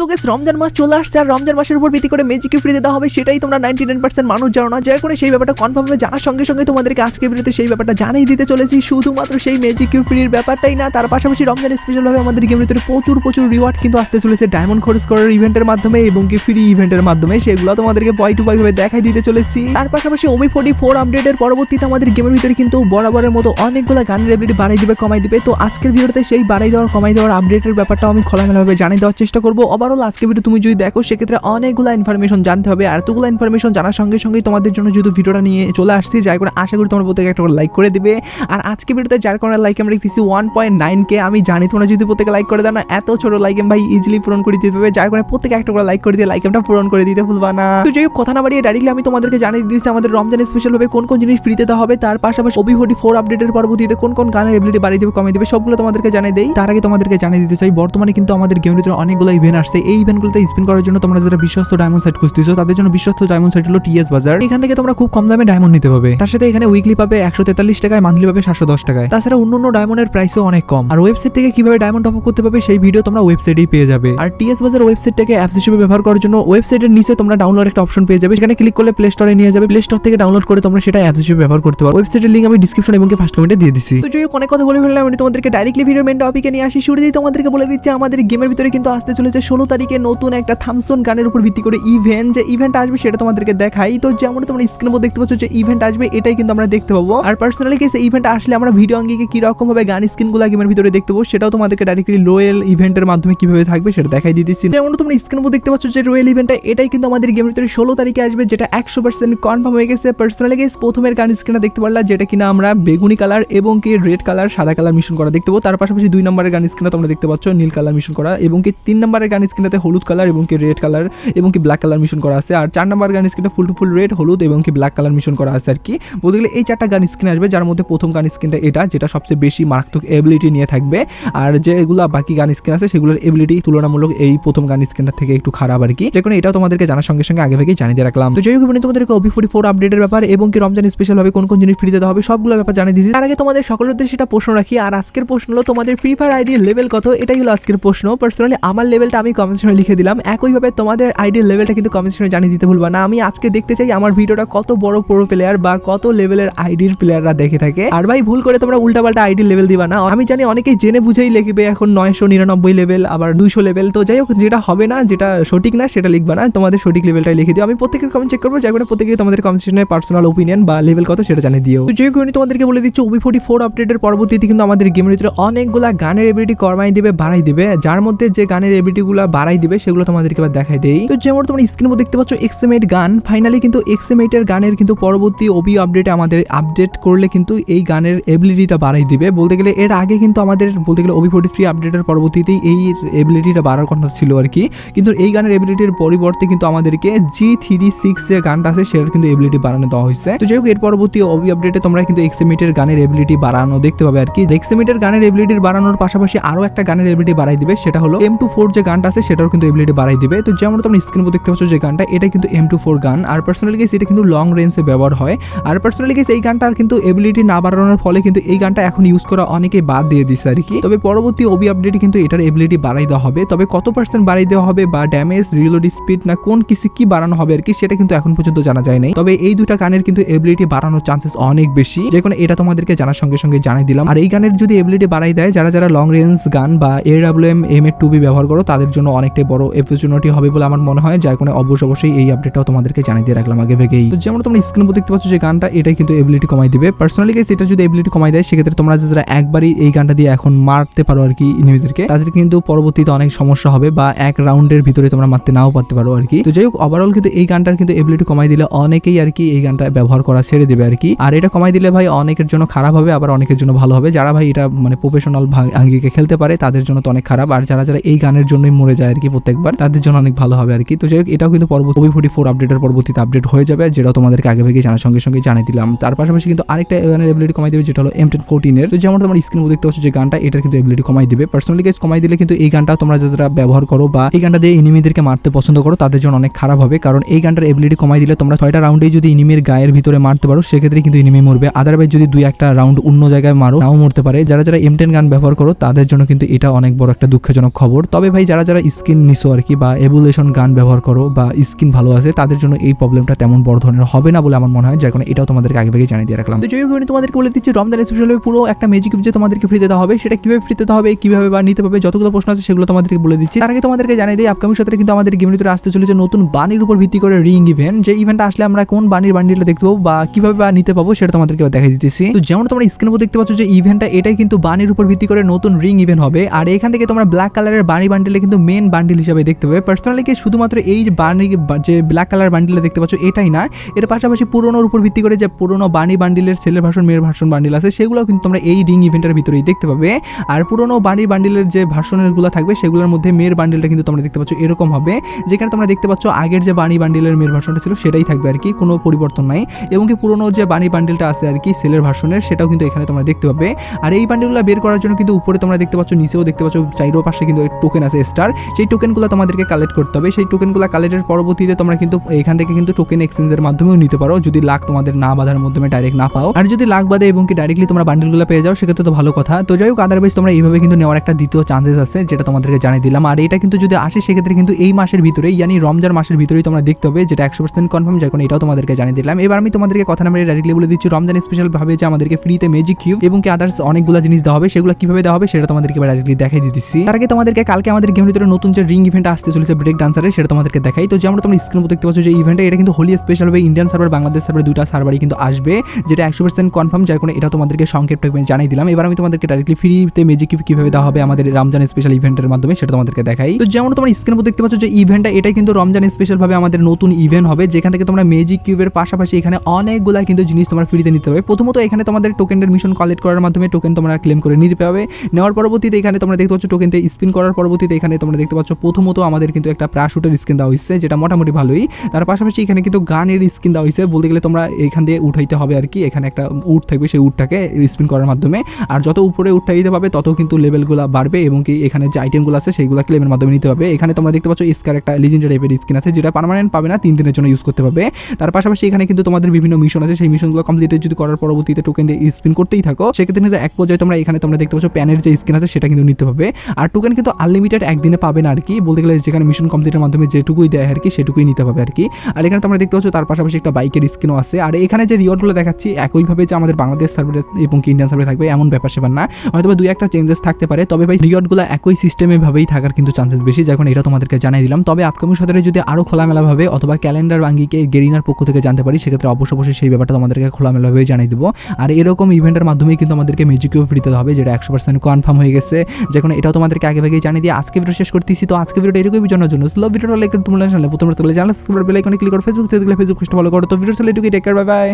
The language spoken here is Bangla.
সো গেস রমজান মাস চলে আসছে আর রমজান মাসের উপর ভিত্তি করে মেজিকে ফ্রি দেওয়া হবে, সেটাই তোমরা নাইনটি নাইন পার্সেন্ট মানুষ জানো না। যার করে সেই ব্যাপারটা কনফার্ম হবে, জানার সঙ্গে সঙ্গে তোমাদেরকে আজকে ভিডিওতে সেই ব্যাপারটা জানিয়ে দিতে চলেছি। শুধুমাত্র সেই মেজিক ফ্রির ব্যাপারটাই না, তার পাশাপাশি রমজান স্পেশাল ভাবে আমাদের গেমের ভিতরে প্রচুর প্রচুর রিওয়ার্ড কিন্তু আসতে চলেছে। ডায়মন্ড খরচ করার ইভেন্টের মাধ্যমে এবং কি ফ্রি ইভেন্টের মাধ্যমে, সেগুলো তোমাদেরকে পয় টু ভাবে দেখাই দিতে চলেছি। তার পাশাপাশি ওমি ফোর্টি ফোর আপডেটের পরবর্তীতে আমাদের গেমের ভিতরে কিন্তু বরাবরের মতো অনেকগুলো গানের এবিলিটি বাড়াই দিবে, কমাই দিবে। তো আজকের ভিডিওতে সেই বাড়াই দেওয়ার, কমাই দেওয়ার আপডেটের ব্যাপারটা আমি খোলামেলাভাবে জানিয়ে দেওয়ার চেষ্টা করব। ওভারঅল আজকে ভিডিও তুমি যদি দেখো, সেক্ষেত্রে অনেকগুলো ইনফরমেশন জানতে হবে। আর এতগুলো ইনফরমেশন জানার সঙ্গে সঙ্গেই তোমাদের জন্য যেহেতু ভিডিওটা নিয়ে চলে আসছি যাই করে আশা করি তোমরা প্রত্যেকে একটা লাইক করে দিবে। আর আজকে ভিডিওতে যার কারণে লাইক আমরা দেখতেছি ওয়ান পয়েন্ট নাইন কে আমি জানি তোমরা যদি প্রত্যেকে লাইক করে দাও না, এত ছোট লাইক ভাই ইজিলি পূরণ করে দিতে পারবে যার কারণে প্রত্যেকে একটা করে লাইক করে দিয়ে লাইক এমটা পূরণ করে দিতে ভুলবা না। তো যাই কথা না বাড়িয়ে ডাইরেক্টলি আমি তোমাদেরকে জানিয়ে দিচ্ছি আমাদের রমজান স্পেশাল ভাবে কোন কোন জিনিস ফ্রিতে দেওয়া হবে, তার পাশাপাশি ওবি ফোর্টি ফোর আপডেটের পরবর্তীতে কোন কোন গানের এবিলিটি বাড়িয়ে দেবে কমিয়ে দেবে, সবগুলো তোমাদেরকে জানিয়ে দেই। তার আগে তোমাদেরকে জানিয়ে দিতে চাই, বর্তমানে কিন্তু আমাদের গেমের ভিতরে অনেকগুলো ইভেন্ট আসছে এই ইভেন্টগুলোতে স্পিন করার জন্য তোমরা যারা বিশ্বস্ত ডায়মন্ড সাইট খুঁজতেছো, তাদের জন্য বিশ্বস্ত ডায়মন্ড সাইট হলো টিএস বাজার এখান থেকে তোমরা খুব কম দামে ডায়মন্ড নিতে পারবে। তার সাথে এখানে উইকলি পাবে একশো তেতাল্লিশ টাকায় মান্থলি পাবে সাতশো দশ টাকায়। তাছাড়া অন্য অন্য ডায়মন্ডের প্রাইসও অনেক কম। আর ওয়েবসাইট থেকে কীভাবে ডায়মন্ড টপ করতে পারবে, সেই ভিডিও তোমরা ওয়েবসাইটেই পেয়ে যাবে। আর টিএস বাজার ওয়েবসাইটটাকে অ্যাপস হিসেবে ব্যবহার করার জন্য ওয়েবসাইটের নিচে তোমরা ডাউনলোড একটা অপশন পেয়ে যাবে। সেখানে ক্লিক করলে প্লে স্টোরে নিয়ে যাবে। প্লে স্টোর থেকে ডাউনলোড করে তোমরা সেটা অ্যাপস হিসেবে ব্যবহার করতে পারো। ওয়েবসাইটের লিঙ্ক আমি ডিসক্রিপশন এবং ফার্স্ট কমেন্টে দিয়ে দিচ্ছি তো যদি অনেক কথা বলে ফেললাম। আমি তোমাদেরকে ডাইরেক্টলি ভিডিও মেন টপিকে নিয়ে আসি। শুরুতেই তোমাদেরকে বলে দিচ্ছি, আমাদের গেমের ভিতরে কিন্তু আসতে চলেছে ষোলো তারিখে নতুন একটা থামসন গানের উপর ভিত্তি করে ইভেন্ট যে ইভেন্ট আসবে সেটা তোমাদেরকে দেখাই। তো যেমন তোমরা স্ক্রিনের মধ্যে দেখতে পাচ্ছ যে ইভেন্ট আসবে, এটাই কিন্তু আমরা দেখতে পাবো। আর পার্সোনালি কেসে ইভেন্ট আসলে আমরা ভিডিও অঙ্গিকে কি রকম ভাবে গান স্ক্রিনগুলো গেমের ভিতরে দেখতে পাবো, সেটাও তোমাদেরকে ডাইরেক্টলি রয়েল ইভেন্টের মাধ্যমে কীভাবে থাকবে সেটা দেখাই দিতেছি। যেমন তোমরা স্ক্রিনের মধ্যে দেখতে পাচ্ছ যে রয়েল ইভেন্টটা এটাই কিন্তু আমাদের গেমের ভিতরে ষোলো তারিখে আসবে, যেটা একশো পার্সেন্ট কনফার্ম হয়ে গেছে। পার্সোনালি কেস প্রথমের গান স্ক্রিনটা দেখতে পারলাম যেটা কিনা আমরা বেগুনি কালার এবং কি রেড কালার সাদা কালার মিশন করা দেখতে পাবো। তার পাশাপাশি দুই নম্বরের গান স্ক্রিনটা তোমরা দেখতে পাচ্ছ, নীল কালার মিশন করা এবং কি তিন নম্বরের গান স্ক্রিনটাতে হলুদ কালার এবং কি রেড কালার এবং কি ব্ল্যাক কালার মিশন করা আছে। আর চার নম্বর গান স্ক্রিনটা ফুল টু ফুল রেড হলুদ এবং কি ব্ল্যাক কালার মিশন করা আছে আর কি। বলতে গেলে এই চারটা গান স্ক্রিন আসবে, যার মধ্যে প্রথম গান স্ক্রিনটা এটা, যেটা সবচেয়ে বেশি মারাত্মক এবিলিটি নিয়ে থাকবে। আর যেগুলো বাকি গান স্ক্রিন আছে, সেগুলোর এবিলিটি তুলনামূলক এই প্রথম গান স্ক্রিনটা থেকে একটু খারাপ আর কি। যে কোনো এটাও তোমাদেরকে জানার সঙ্গে সঙ্গে আগে থেকেই জানিয়ে রাখলাম। তো যাই তোমাদেরকে ওবি ফোর্টি ফোর আপডেটের ব্যাপার এবং কি রমজান স্পেশাল ভাবে কোন কোন জিনিস ফ্রিতে দেওয়া হবে, সবগুলো ব্যাপার জানিয়ে দিয়েছি। তার আগে তোমাদের সকলের উদ্দেশ্যে সেটা প্রশ্ন রাখি, আর আজকের প্রশ্ন হলো তোমাদের ফ্রি ফায়ার আইডির লেভেল কত? এটাই হলো আজকের প্রশ্ন। পার্সোনালি আমার লেভেলটা আমি কমেন্ট লিখে দিলাম। একইভাবে তোমাদের আইডির লেভেলটা কিন্তু কমেন্ট জানিয়ে দিতে ভুলবা না। আমি আজকে দেখতে চাই আমার ভিডিওটা কত বড় প্রো প্লেয়ার বা কত লেভেলের আইডির প্লেয়াররা দেখে থাকে। আর ভাই, ভুল করে তোমরা উল্টাপাল্টা আইডির লেভেল দিবা না। আমি জানি অনেকেই জেনে বুঝেই লিখবে এখন নয়শো নিরানব্বই লেভেল আবার দুশো লেভেল তো যাই হোক, যেটা হবে না, যেটা সঠিক না, সেটা লিখবা না। তোমাদের সঠিক লেভেলটাই লিখে দিও। আমি প্রত্যেকের কমেন্ট চেক করব যাই করে প্রত্যেকে তোমাদের কমেন্টেশনের পার্সোনাল ওপিনিয়ন বা লেভেল কত সেটা জানিয়ে দিও। তো যেহেতু আমি তোমাদেরকে বলে দিচ্ছি ওবি ফোর্টি ফোর আপডেটের পরবর্তীতে কিন্তু আমাদের গেমের ভিতরে অনেকগুলা গানের এবিলিটি কমাই দিবে বাড়াই দিবে। যার মধ্যে যে গানের এবিলিটিগুলো বাড়াই দিবে, সেগুলো তোমাদেরকে এবার দেখাই দেই। তো যেমন তোমরা স্ক্রিনের মধ্যে দেখতে পাচ্ছ এক্সএমএইট গান। ফাইনালি কিন্তু এক্সএমএইটের গানের কিন্তু পরবর্তী ওবি আপডেটে আমাদের আপডেট করলে কিন্তু এই গানের এবিলিটিটা বাড়াই দিবে। বলতে গেলে এর আগে কিন্তু আমাদের, বলতে গেলে ওবি ফোর্টি থ্রি আপডেটের পরবর্তীতেই এই এবিলিটিটা বাড়ার কথা ছিল আর কি। কিন্তু এই গানের এবিলিটির পরিবর্তে কিন্তু আমাদেরকে জি থ্রি সিক্স যে গানটা আছে, সেটার কিন্তু এবিলিটি বাড়ানো দেওয়া হয়েছে। তো যাই হোক এর পরবর্তী ওবি আপডেটে তোমরা কিন্তু এক্সএমএইটের গানের এবিলিটি বাড়ানো দেখতে পাবে আর কি। এক্সএমএইটের গানের এবিলিটির বাড়ানোর পাশাপাশি আরও একটা গানের এবিলিটি বাড়াই দিবে, সেটা হলো এম টু ফোর যে গানটা আছে সেটাও কিন্তু এবিলিটি বাড়াই দিবে। তো যেমন তোমরা স্ক্রিন দেখতে পাচ্ছ যে গানটা, এটা কিন্তু এম টু ফোর গান। আর পার্সোনালি গেস এটা কিন্তু লং রেঞ্জে ব্যবহার হয়। আর পার্সোনালি গেস এই গানটার কিন্তু এবিলিটি না বাড়ানোর ফলে কিন্তু এই গানটা এখন ইউজ করা অনেকে বাদ দিয়ে দিচ্ছে আর কি। তবে পরবর্তী ওবি আপডেটে কিন্তু এটার এবিলিটি বাড়াই দেওয়া হবে। তবে কত পার্সেন্ট বাড়াই দেওয়া হবে বা ড্যামেজ রিলোড স্পিড না কোন কিছু কি বাড়ানো হবে আর কি, সেটা কিন্তু এখন পর্যন্ত জানা যায় নাই। তবে এই দুটা গানের কিন্তু এবিলিটি বাড়ানোর চান্সেস অনেক বেশি। যে কোনো এটা তোমাদেরকে জানার সঙ্গে সঙ্গে জানিয়ে দিলাম। আর এই গানের যদি এবিলিটি বাড়াই দেয়, যারা যারা লং রেঞ্জ গান বা এ ডাব্লিউ এম এম এর টুবি ব্যবহার করো, তাদের জন্য অনেকটাই বড় অপরচুনিটি হবে বলে আমার মনে হয়। যার কোনো অবশ্য অবশ্যই এই আপডেটটাও তোমাদেরকে জানিয়ে দিয়ে রাখলাম আগে ভেগেই। তো যেমন তোমরা স্ক্রিন দেখতে পাচ্ছ যে গানটা, এটাই কিন্তু এবিলিটি কমাই দিবে। পার্সোনালি গেস এটা যদি এবিলিটি কমাই দেয়, সেক্ষেত্রে তোমরা যারা একবারই এই গানটা দিয়ে এখন মারতে পারো আর কি ইনিমিদেরকে, তাদের কিন্তু পরবর্তীতে অনেক সমস্যা হবে বা এক রাউন্ডের ভিতরে তোমরা মারতে নাও পারতে পারো আর কি। তো যাই হোক ওভারঅল কিন্তু এই গানটার কিন্তু এবিলিটি কমাই দিলে অনেকেই আর কি এই গানটা ব্যবহার করা ছেড়ে দেবে আর কি। আর এটা কমাই দিলে ভাই অনেকের জন্য খারাপ হবে, আবার অনেকের জন্য ভালো হবে। যারা ভাই এটা মানে প্রফেশনাল আঙ্গিকে খেলতে পারে, তাদের জন্য তো অনেক খারাপ। আর যারা যারা এই গানের জন্যই মরে যায় আর কি প্রত্যেকবার। তাদের জন্য অনেক ভালো হবে আর কি। তো যাই হোক, এটাও কিন্তু পরবর্তী ফোর্টি ফোর আপডেটের পরবর্তীতে আপডেট হয়ে যাবে যেটা তোমাদেরকে আগে থেকে জানার সঙ্গে সঙ্গে জানিয়ে দিলাম। তার পাশাপাশি কিন্তু আরেকটা গানের এবিলিটি কমাই দেবে, যেটা হলো এম টেন ফোরটিনের তো যেমন তোমার স্ক্রিন দেখতে পাচ্ছ যে গানটা, এটার কিন্তু এবিলিটি কমাই দিবে। পার্সোনালি কেস কমাই দিলে কিন্তু এই গানটা তোমরা যারা ব্যবহার করো বা এই গানটা দিয়ে ইনিমিদেরকে মারতে পছন্দ করো, তাদের জন্য অনেক খারাপ হবে। কারণ এই গানটার এবিলিটি কমাই দিলে তোমরা ছয়টা রাউন্ডে যদি ইনিমির গায়ের ভিতরে মারতে পারো, সেক্ষেত্রে কিন্তু ইনিমি মরবে। আদারওয়াইজ যদি দুই একটা রাউন্ড অন্য জায়গায় মারো, নাও মরতে পারে। যারা যারা এম টেন গান ব্যবহার করো, তাদের জন্য কিন্তু এটা অনেক বড় একটা দুঃখজনক খবর। তবে ভাই, যারা যারা স্কিন নিছো আর কি, বা এভুলেশন গান ব্যবহার করো, বা স্কিন ভালো আছে, তাদের জন্য এই প্রবলেমটা তেমন বড় ধরনের হবে না বলে আমার মনে হয়, যার কারণে এটাও তোমাদেরকে আগে থেকে জানিয়ে দিয়ে রাখলাম। তো যাই আমি তোমাদেরকে বলে দিচ্ছি, রমজান স্পেশাল পুরো একটা ম্যাজিক যে তোমাদেরকে ফ্রি দেওয়া হবে। সেটা কীভাবে ফ্রি দেওয়া হবে, কীভাবে বা নিতে পারবে, যতগুলো প্রশ্ন আছে সেগুলো তোমাদেরকে বলে দিচ্ছি। তার আগে তোমাদেরকে জানিয়ে দিই আপকামিং সপ্তাহে কিন্তু আমাদের গেমের ভিতরে আসতে চলেছে নতুন বাণীর উপর ভিত্তি করে রিং ইভেন্ট যে ইভেন্টটা আসলে আমরা কোন বাণীর বান্ডিলটা দেখতে পাবো, বা কীভাবে বা নিতে পাবো, সেটা তোমাদেরকে দেখাই দিতেছি। তো যেমন তোমরা স্ক্রিনের উপর দেখতে পাচ্ছ যে ইভেন্টটা এটাই কিন্তু বাণীর উপর ভিত্তি করে নতুন রিং ইভেন্ট হবে। আর এখান থেকে তোমরা ব্ল্যাক কালারের বাণী বান্ডিলে কিন্তু মেন বান্ডিল হিসাবে দেখতে পাবে। পার্সোনালি কি শুধুমাত্র এই যে বাণী যে ব্ল্যাক কালার বান্ডিলটা দেখতে পাচ্ছ, এটাই না। এর পাশাপাশি পুরোনোর উপর ভিত্তি করে যে পুরোনো বানি বান্ডিলের ছেলের ভাষণ মেয়ের ভাষণ বান্ডিল আছে, সেগুলোও কিন্তু তোমরা এই রিং ইভেন্টের ভিতরেই দেখতে পাবে। আর পুরোনো বাণী বান্ডিলের যে ভার্সনেরগুলো থাকবে, সেগুলোর মধ্যে মেয়ের বান্ডিলটা কিন্তু তোমরা দেখতে পাচ্ছ, এরকম হবে। যেখানে তোমরা দেখতে পাচ্ছ আগের যে বাণী বান্ডিলের মেয়ের ভার্সনটা ছিল, সেটাই থাকবে আর কি, কোনো পরিবর্তন নাই। এবং কি পুরোনো যে বানি বান্ডিলটা আছে আর কি সেলের ভার্সনের সেটাও কিন্তু এখানে তোমরা দেখতে পাবে। আর এই বান্ডিলগুলো বের করার জন্য কিন্তু উপরে তোমরা দেখতে পাচ্ছ, নিচেও দেখতে পাচ্ছ, চাইরো পাশে কিন্তু টোকেন আছে স্টার সেই টোকেনগুলো তোমাদেরকে কালেক্ট করতে হবে। সেই টোকেনগুলো কালেক্টের পরবর্তীতে তোমরা কিন্তু এখান থেকে কিন্তু টোকেন এক্সচেঞ্জের মাধ্যমেও নিতে পারো। যদি লাখ তোমাদের না বাধার মাধ্যমে ডাইরেক্ট না পাও। আর যদি লাখ বাদে এবং কি ডাইরেক্টলি তোমরা বান্ডিলগুলো পেয়ে যাও, সেক্ষেত্রে তো ভালো কথা। তো যাই হোক আদারওয়াইজ তোমরা এইভাবে কিন্তু নেওয়ার একটা দ্বিতীয় চান্সেস আছে, যেটা তোমাদেরকে জানিয়ে দিলাম। আর এটা কিন্তু যদি আসে, সেক্ষেত্রে কিন্তু এই মাসের ভিতরে ইয়ানি রমজান মাসের ভিতরেই তোমরা দেখতে হবে, যেটা একশো পার্সেন্ট কনফার্ম কারণে এটাও তোমাদেরকে জানিয়ে দিলাম। এবার আমি তোমাদেরকে কথা নাম্বার ডাইরেক্টলি বলে দিচ্ছি, রমজান স্পেশাল ভাবে যে আমাদেরকে ফ্রিতে ম্যাজিক কিউব এবং কি আদার্স অনেকগুলো জিনিস দেওয়া হবে, সেগুলো কীভাবে দেওয়া হবে, সেটা তোমাদেরকে ডাইরেক্টলি দেখাই দিতেছি। তার আগে তোমাদেরকে কালকে আমাদের গেমের ভিতরে নতুন যে রিং ইভেন্ট আসতে চলেছে ব্রেক ডান্সারের সেটা তোমাদেরকে দেখাই। তো যেমন তোমরা স্ক্রিন দেখতে পাচ্ছ যে ইভেন্টে এটা কিন্তু হোলি স্পেশাল হবে ইন্ডিয়ান সার্ভার বাংলাদেশ সার্ভার দুটা সার্ভারই কিন্তু আসবে, যেটা একশো পার্সেন্ট কনফার্ম যার কারণে এটা তোমাদেরকে সংক্ষেপটা জানাই দিলাম। এবার আমি তোমাদেরকে ডাইরেক্টলি ফ্রিতে কিউব কীভাবে দেওয়া হবে আমাদের রমজান স্পেশাল ইভেন্টের মাধ্যমে, সেটা তোমাদেরকে দেখাই। তো যেমন তোমরা স্ক্রিন দেখতে পাচ্ছ যে ইভেন্টটা এটাই কিন্তু রমজান স্পেশালভাবে আমাদের নতুন ইভেন্ট হবে, যেখান থেকে তোমরা ম্যাজিক কিউবের পাশাপাশি এখানে অনেকগুলা কিন্তু জিনিস তোমার ফ্রিতে নিতে হবে। প্রথমত এখানে তোমাদের টোকেনের মিশন কালেক্ট করার মাধ্যমে টোকেন তোমরা ক্লেম করে নিতে পারবে নেওয়ার পরবর্তীতে এখানে তোমরা দেখতে পাচ্ছ টোকেনতে স্পিন করার পরবর্তীতে এখানে তোমরা দেখতে পাচ্ছ, প্রথমত আমাদের কিন্তু একটা প্রাশুটের স্কিন দেওয়া হয়েছে যেটা মোটামুটি ভালোই। তার পাশাপাশি এখানে কিন্তু গানের স্কিন দেওয়া হয়েছে বলতে গেলে তোমরা এখান দিয়ে উঠাইতে হবে আর কি। এখানে একটা উট থাকবে, সেই উটটাকে স্পিন করার মাধ্যমে। আর যত উপরে উঠাইতে পাবে তত কিন্তু লেভেলগুলো বাড়বে এবং কি এখানে যে আইটেমগুলো আছে, সেইগুলো ক্লেমের মাধ্যমে নিতে হবে। এখানে তোমরা দেখতে পাচ্ছ স্কার একটা লিজেন্ডারি টাইপের স্কিন আছে, যেটা পার্মানেন্ট পাবে না, তিন দিনের জন্য ইউজ করতে পারবে। তার পাশাপাশি এখানে কিন্তু তোমাদের বিভিন্ন মিশন আছে। সেই মিশনগুলো কমপ্লিট যদি করার পরবর্তীতে টোকেন দিয়ে স্পিন করতেই থাকো, সেক্ষেত্রে কিন্তু এক পর্যায়ে তোমরা এখানে তোমরা দেখতে পাচ্ছ প্যানের যে স্কিন আছে, সেটা কিন্তু নিতে পারবে আর টোকেন কিন্তু আনলিমিটেড একদিনে না আর কি। বলতে গেলে যেখানে মিশন কমপ্লিটের মাধ্যমে যেটুকুই দেয় আর কি, সেটুকুই নিতে পাবে আর কি। আর এখানে তোমরা দেখতে পাচ্ছ, তার পাশাপাশি একটা বাইকের স্কিনও আছে। আর এখানে যে রিওয়ার্ডগুলো দেখাচ্ছি, একইভাবে যে আমাদের বাংলাদেশ সার্ভারে এবং ইন্ডিয়ান সার্ভারে থাকবে, এমন ব্যাপার সেবার না। হয়তো দুই একটা চেঞ্জেস থাকতে পারে, তবে ভাই রিওয়ার্ডগুলো একই সিস্টেমে ভাবেই থাকার কিন্তু চান্সেস বেশি যখন এটা তোমাদেরকে জানাই দিলাম। তবে আপকামিং সদরে যদি আরও খোলামেলাভাবে অথবা ক্যালেন্ডার ভাঙ্গিকে গেরিনার পক্ষ থেকে জানতে পারি, সেক্ষেত্রে অবশ্য অবশ্যই সেই ব্যাপারটা তোমাদেরকে খোলামেলাভাবে জানিয়ে দেবো। আর এরকম ইভেন্টের মাধ্যমেই কিন্তু আমাদেরকে মিউজিকও ফ্রিতে হবে, যেটা একশো পার্সেন্ট কনফার্ম হয়ে গেছে। যখন এটাও তোমাদেরকে আগে ভাগেই জানিয়ে দিয়ে আজকে ভিডিও শেষ করতেছি তো আজকে ভিডিওটা এরকমই জানার জন্য ভিডিওটা লাইক তোমরা চ্যানেলে প্রথমে তাহলে চ্যানেল সাবস্ক্রাইব বেল আইকনে ক্লিক করো ফেসবুক থেকে ফেসবুক ফলো করো তো ভিডিও চলে এটুকুই টেক কেয়ার বাই বাই